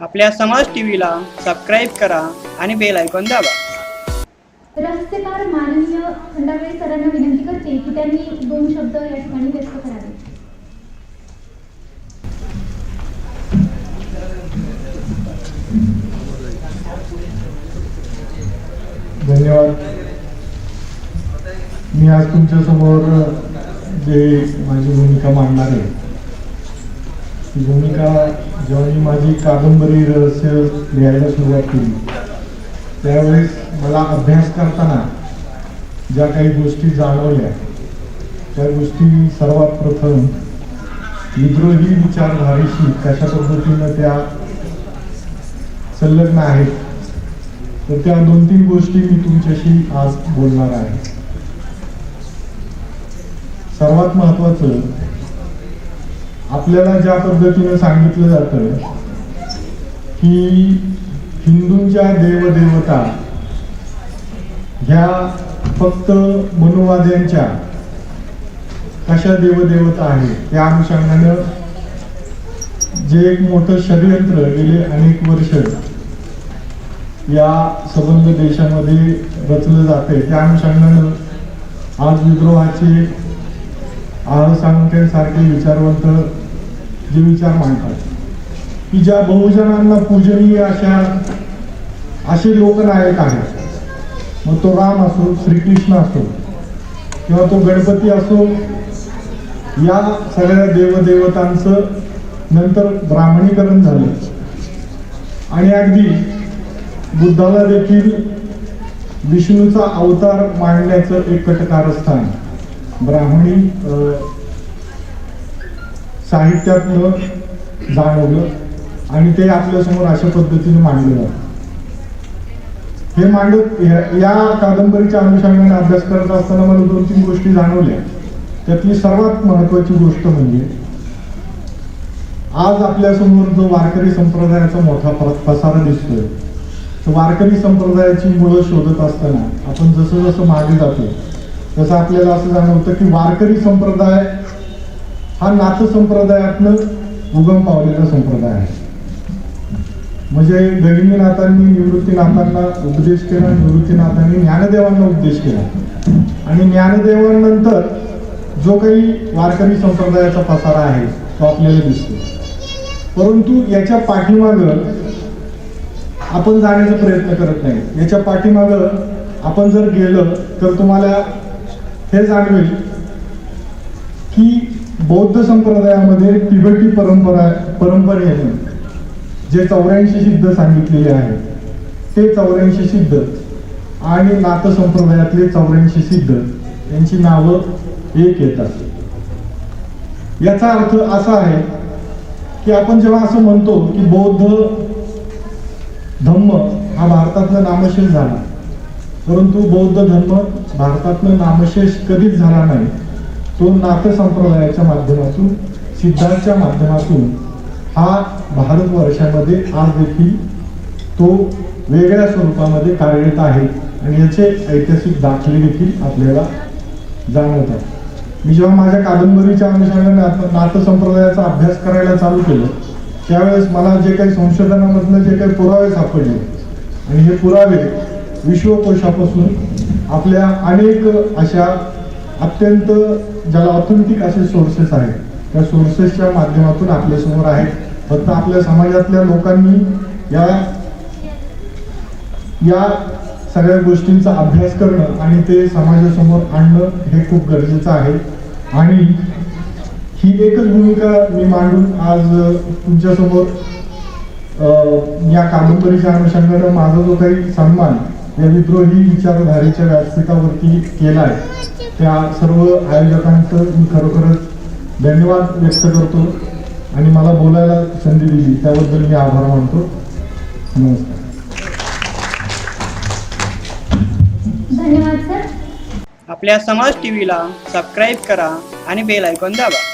आपल्या समाज टीव्हीला सबस्क्राईब करा आणि बेल ऐकून दाबा. रहस्यकार माननीय सरांना विनंती करते की त्यांनी दोन शब्द या ठिकाणी व्यक्त करावे. धन्यवाद. मी आज तुमच्यासमोर जे माझी भूमिका मांडणार आहे ती भूमिका जेव्हा मी माझी कादंबरी रहस्य लिहायला सुरुवात केली त्यावेळेस मला अभ्यास करताना ज्या काही गोष्टी जाणवल्या त्या गोष्टी सर्वात प्रथम विद्रोही विचारधारेशी कशा पद्धतीनं त्या संलग्न आहेत तर त्या दोन तीन गोष्टी मी तुमच्याशी आज बोलणार आहे. सर्वात महत्वाचं आपल्याला ज्या पद्धतीनं सांगितलं जातं की हिंदूंच्या देवदेवता ह्या फक्त मनुवाद्यांच्या कशा देवदेवता आहे त्या अनुषंगानं जे एक मोठं षडयंत्र गेले अनेक वर्ष या सबंध देशामध्ये रचलं जाते त्या अनुषंगानं आज विद्रोहाचे आह विचारवंत जे विचार मांडतात की ज्या बहुजनांना पूजनीय अशा असे लोकनायक आहेत. मग तो राम असो श्रीकृष्ण असो किंवा तो गणपती असो या सगळ्या देवदेवतांचं नंतर ब्राह्मणीकरण झालं. आणि अगदी बुद्धाला देखील विष्णूचा अवतार मांडण्याचं एक कटकारस्थान. ब्राह्मणी साहित्यातलं जाणवलं आणि ते आपल्यासमोर अशा पद्धतीने मांडलं जातं. हे मांडत या- कादंबरीच्या अनुषंगाने अभ्यास करत असताना मला दोन तीन गोष्टी जाणवल्या. त्यातली सर्वात महत्वाची गोष्ट म्हणजे आज आपल्यासमोर जो वारकरी संप्रदायाचा मोठा प- पसारा दिसतोय तर वारकरी संप्रदायाची मुलं शोधत असताना आपण जसं जसं मागे जातो तसं आपल्याला असं जाणवतं की वारकरी संप्रदाय हा नाथ संप्रदायातनं उगम पावलेला संप्रदाय आहे. म्हणजे गहिनीनाथांनी निवृत्तीनाथांना उपदेश केला निवृत्तीनाथांनी ज्ञानदेवांना उपदेश केला. आणि ज्ञानदेवांनंतर जो काही वारकरी संप्रदायाचा पसारा आहे तो आपल्याला दिसतो. परंतु याच्या पाठीमागं आपण जाण्याचा प्रयत्न करत नाही. याच्या पाठीमागं आपण जर गेलं तर तुम्हाला हे जाणवेल की बौद्ध संप्रदायामध्ये तिबेटी परंपरा परंपरेने जे चौऱ्याऐंशी सिद्ध सांगितलेले आहे ते चौऱ्याऐंशी सिद्ध आणि नाथ संप्रदायातले चौऱ्याऐंशी सिद्ध यांची नावं एक येतात. याचा अर्थ असा आहे की आपण जेव्हा असं म्हणतो की बौद्ध धम्म हा भारतातला नामशेष झाला परंतु बौद्ध धर्म भारतातनं नामशेष कधीच झाला नाही. तो नाथसंप्रदायाच्या माध्यमातून सिद्धांच्या माध्यमातून हा भारतवर्षामध्ये आज देखील तो वेगळ्या स्वरूपामध्ये कार्यरत आहे आणि याचे ऐतिहासिक दाखले देखील आपल्याला जाणवतात. मी जेव्हा माझ्या कादंबरीच्या अनुषंगाने नाथसंप्रदायाचा अभ्यास करायला चालू केलं त्यावेळेस मला जे काही संशोधनामधनं जे काही पुरावे सापडले आणि हे पुरावे विश्वकोशापासून आपल्या अनेक अशा अत्यंत ज्याला ऑथेंटिक असे सोर्सेस आहेत. त्या सोर्सेसच्या माध्यमातून आपल्यासमोर आहेत. फक्त आपल्या समाजातल्या लोकांनी या या सगळ्या गोष्टींचा अभ्यास करणं आणि ते समाजासमोर आणणं हे खूप गरजेचं आहे. आणि ही एकच भूमिका मी मांडून आज तुमच्यासमोर या कादंबरीच्या अनुषंगानं माझा जो काही सन्मान या विद्रोही विचारधारेच्या व्यासपीठावरती आहे त्या सर्व आयोजकांचं मी खरोखरच धन्यवाद व्यक्त करतो आणि मला बोलायला संधी दिली. त्याबद्दल मी आभार मानतो. नमस्कार. धन्यवाद सर. आपल्या समाज टीव्हीला सबस्क्राईब करा आणि बेल ऐकून दाबा.